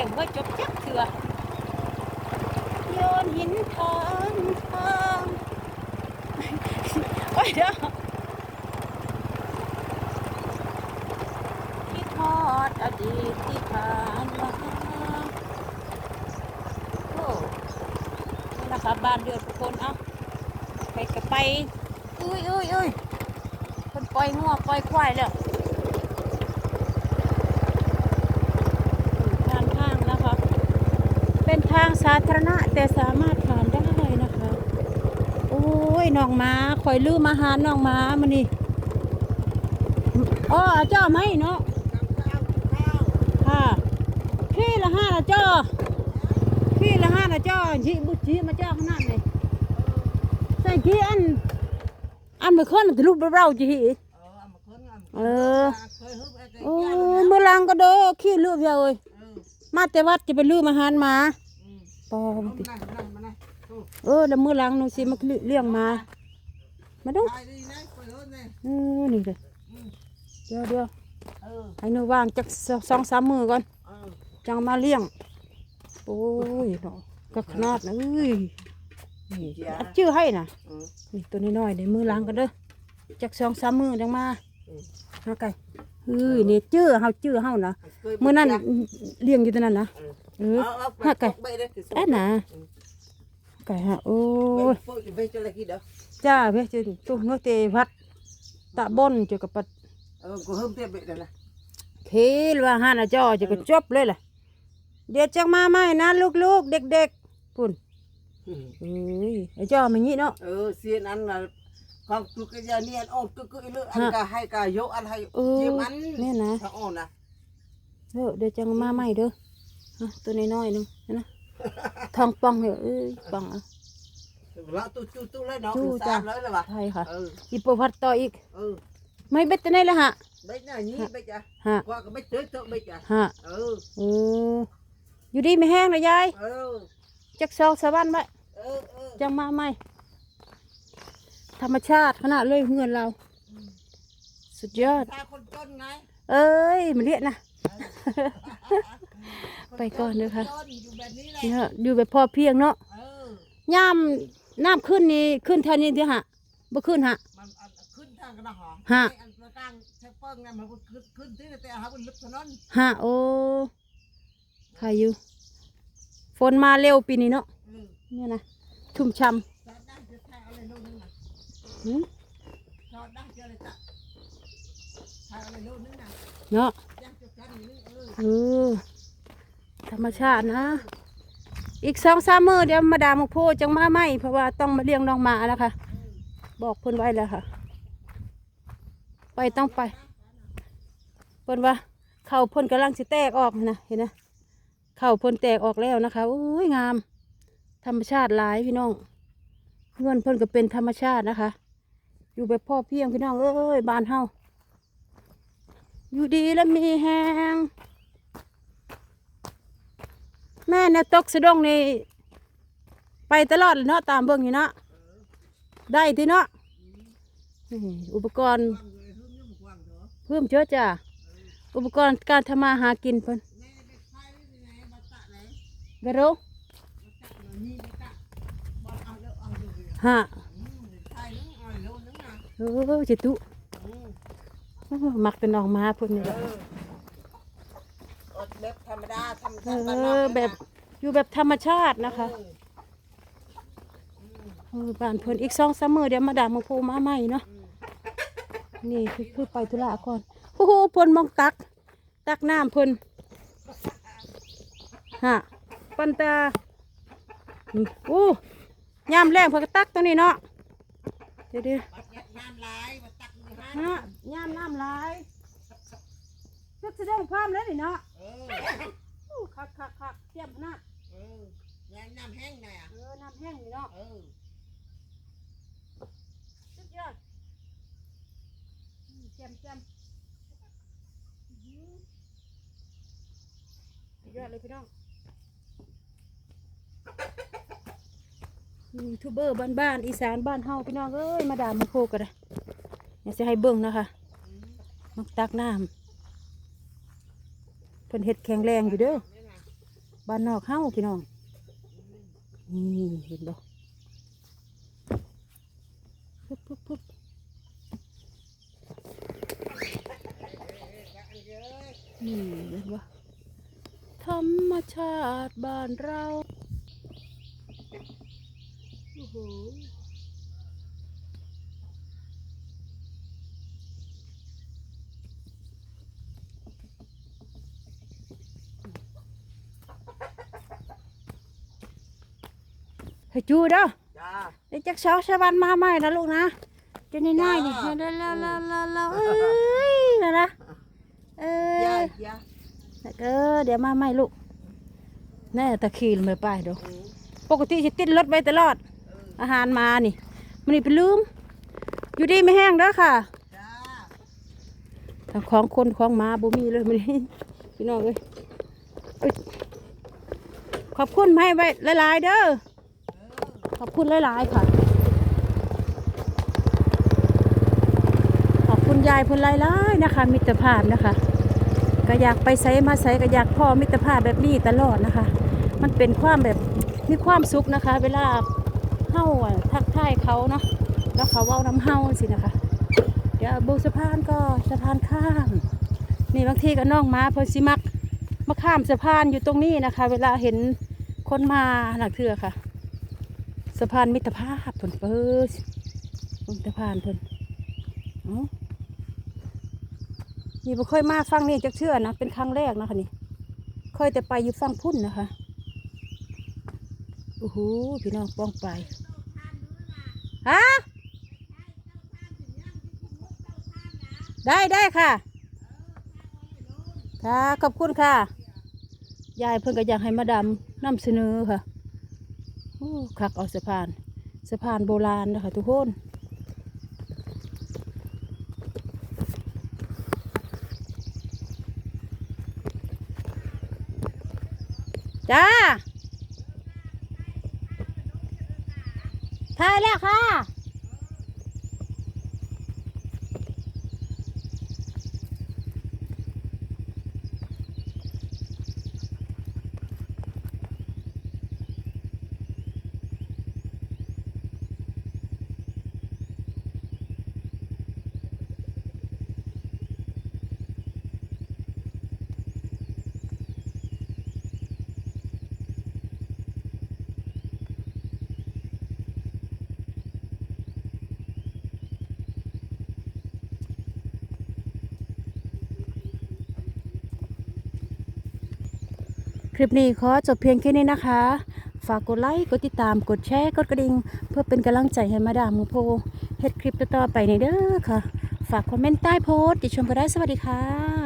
ยงว่าจบจักเถื่อโยนหินทอนทองไปเดี๋ที่ทอดอดีตที่ผ่านมาโอ้นะคะบ้านเดือดทุกคนเอ้าไปกับไปอุ้ยอุ้ยอุ้ยคนปล่อยงัวปล่อยควายเล้วางสาธารณะแต่สามารถผ่านได้นะคะ โอ้ยน้องมาคอยลืมอาหารน้องมามานี่อ๋อเจ้าไหมเนาะค่ะขี้ละห้าละเจ้าขี้ละห้าละเจ้าจีบุจีมาเจ้าขนาดไหนใส่ขี้อัน อันไม่ค่อยทะลุเราจีเออโอ้ยเมื่อลังก็เด้อขี้ลืมเยอะเลยมาแต่วัดจะไปลืมอาหารมา ปอมติเออแล้วมื่อหลังหนูสิมาเลี้ยงหมามาดูเออนี่เลยเดี๋ยวเดี๋ยวให้หนูวางจักสองสามมือก่อนจังมาเลี้ยงโอ้ยเนาะก็ขนาดนะเอ้ยนี่อัดชื่อให้น่ะนี่ตัวน้อยๆในมือหลังกันเด้อจักสองสามมือจังมาหาไก่ เฮ้ยนี่ชื่อเฮาชื่อเฮานะมื้อนั้นเลี้ยงอยู่ตัวนั้นนะเออหาไก่แอ่น่ะไก่ฮะโอ้ยจ้าเพื่อจะตุ้งเตวัดตะบนจะกับปัดเคลว่าหานะจ้อจะก็จบเลยล่ะ เดี๋ยวจังมาใหม่นะลูกๆเด็กๆปุ่นเอ้ยไอ้จ้อมันงี้เนาะเออเสียนอันน่ะ ความตุกยานี่อันอ่อนกึกกึกเลืออันก็ให้กายกอันให้เออเยี่ยมอันแม่นะถ้าอ่อนนะเด้อเดี๋ยวจังมาใหม่เด้ออะตัวน้อยๆหนึงนะทองป่องเหรอเอ้ยป่องเอะละตู้ตู้ตู้เลยเนาะตู้ตู้จ้ะจ้าเลยเลยว่ะใช่ค่ะเอออีโปพัดต่ออีกเออไม่เบ็ดตัวไหนละฮะเบ็ดน่ะนี่เบ็ดจ้ะฮะกว่าก็เบ็ดเจอเจอเบ็ดจ้ะฮะเออเอออยู่ดีไม่แห้งนะยายเออจักซองสะบันไว้เออเออจังมาใหม่ ธรรมชาติขนาดเลยเงินเรา สุดยอดถ้าคนจนไงเอ้ยมันเรียกนะไปก่อนเด้อค่ะจนอยู่แบบนี้แหละเนี่ยอยู่แบบพอเพียงเนาะเออย่ำน้ำขึ้นนี่ขึ้นเท่านี้เดียวฮะบ่ขึ้นฮะ มันอันขึ้นทางกันนะหรอฮะ ไอ้อันกลางแทปเปิ้งเนี่ยมันขึ้นขึ้นที่แต่หามันลึกถนนฮะโอ้ใครอยู่ฝนมาเร็วปีนี้เนาะเออเนี่ยนะชุ่มช่จ เนาะเออธรรมชาตินะ อีกสองสามมือเดี๋ยวมาดามมาโพจังมาไหมเพราะว่าต้องมาเลี้ยงน้องหมาแล้วค่ะ บอกเพิ่นไว้แล้วค่ะ ไปต้องไป เพิ่นว่า เข่าเพิ่นกำลังสิแตกออกนะเห็นนะเข่าเพิ่นแตกออกแล้วนะคะโอ้ยงาม ธรรมชาติหลายพี่น้องเงินเพิ่นก็เป็นธรรมชาตินะคะ อยู่แบบพ่อเพียงพี่น้องเอ้ยบ้านเฮาอยู่ดีแล้วมีแหงแม่เนี่ยตกสะดงนี่ไปตลอดเลยเนาะตามเบิ่งอยู่เนาะได้ที่เนาะนี่อุปกรณ์ เพิ่มเยอะจ้ะอุปกรณ์การทำมาหากินเพิ่นกระโรฮะ เออจิตุมักเป็นน้องมาพิ่นนี่แหละแบบธรรมดาธรรมเอชาติบ้านนออแบบอยู่แบบธรรมชาตินะคะเออบ้านเพิ่นอีกสองสามมือเดี๋ยวมาดามมาโพมาใหม่เนาะนี่คือคือไปธุระก่อนโอ้โหเพิ่นมองตัก ตักน้ำเพิ่นฮะปันตาอู้ยามแรงเพิ่นก็ตักตรงนี้เนาะเดี๋ยวเดี๋ยว น้ำลายบัดตักอยู่ฮะฮะยามน้ำหลายซึกแสดงความเลยนี่เนาะเอออู้คักคักคักเทียมขนาดเออแล้วน้ำแห้งหน่อยอะเออน้ำแห้งนี่เนาะเออสุดยอดอืมแจ่มแจ่มอื้อหือสุดยอดเลยพี่น้อง ยูทูบเบอร์บ้านๆอีสานบ้านเฮาพี่น้องเอ้ยมาดามมาโคกันเลยอยากจะให้เบิ้งนะคะมักตักน้ำเพิ่นเห็ดแข็งแรงอยู่เด้อบ้านนอกเฮาพี่น้องนี่เห็นบ่ปุ๊ปุ๊บปุ๊บนี่เห็นบ่ธรรมชาติบ้านเรา โอ้โหเฮ้ยจูเด้อจ้าไอ้จักสาวชาวบ้านมาใหม่นะลูกนะจะนี่น่ายนี่จ้าแล้วแล้วแล้วแล้วแล้วเอ้ยนะนะเอ้ยายยาเออเดี๋ยวมาใหม่ลูกแน่ตะคีลไม่ไปดูอืมปกติจะติดรถไปตลอด อาหารมานี่มันนี่ไปลืม อยู่ดีไม่แห้งเด้อค่ะจ้าทั้งของคนของหมาบ่มีเลยมันนี่พี่น้องเอ้ยเอ้ยขอบคุณให้ไว้หลายๆเด้อขอบคุณหลายๆค่ะ ขอบคุณยายเพุ่นหลายๆนะคะ มิตรภาพนะคะ ก็อยากไปใส่มาใส่ก็อยากพ่อมิตรภาพแบบนี้ตลอดนะคะ มันเป็นความแบบมีความสุขนะคะ เวลา เฮาอะทักทายเขาเนาะแล้วเขาเว้าน้ำเฮาสินะคะ เดี๋ยวบูสะพานก็สะพานข้ามนี่บางทีก็น้องมาเพอสิมักมาข้ามสะพานอยู่ตรงนี้นะคะ เวลาเห็นคนมาหลักเถื่อค่ะ สะพานมิตรภาพเพิ่นเปิดมิตรภาพเพิ่นนี่บ่เคยมาฟังนี่จักเชื่อนะเป็นครั้งแรกนะคะนี่เคยแต่ไปอยู่ฟังพุ่นนะคะ โอ้โหพี่น้องป้องไปฮะได้ได้ค่ะค่ะ ขอบคุณค่ะ ยายเพิ่นก็อยากให้มาดำนำเสนอค่ะโอ้คักเอาสะพาน สะพานโบราณนะคะทุกคนจ้า ถ่ายแล้วค่ะ คลิปนี้ขอจบเพียงแค่นี้นะคะ ฝากกดไลค์ กดติดตาม กดแชร์ กดกระดิ่ง เพื่อเป็นกำลังใจให้มาดามโพเฮ็ดคลิปต่อๆไปในเด้อค่ะ ฝากคอมเมนต์ใต้โพสต์ติชมก็ได้สวัสดีค่ะ